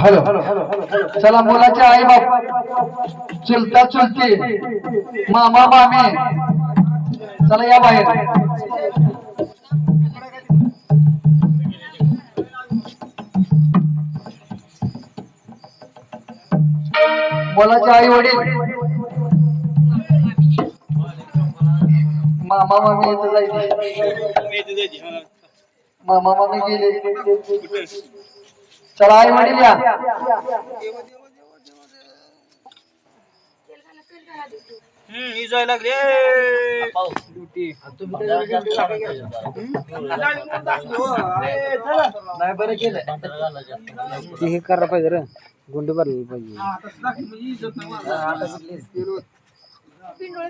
Hello. चला मुलाचे आई बाप चुलता चुलती. मामा मामी. चला या बाहेर. मुलाचे आई वडील मामा मामी इथं जायचे. मामा मामी गेले. चला आई वडील या लागले. नाही बरं केलं ते हे करायला पाहिजे रे. गुंड भरलेलं पाहिजे. पिंडोळे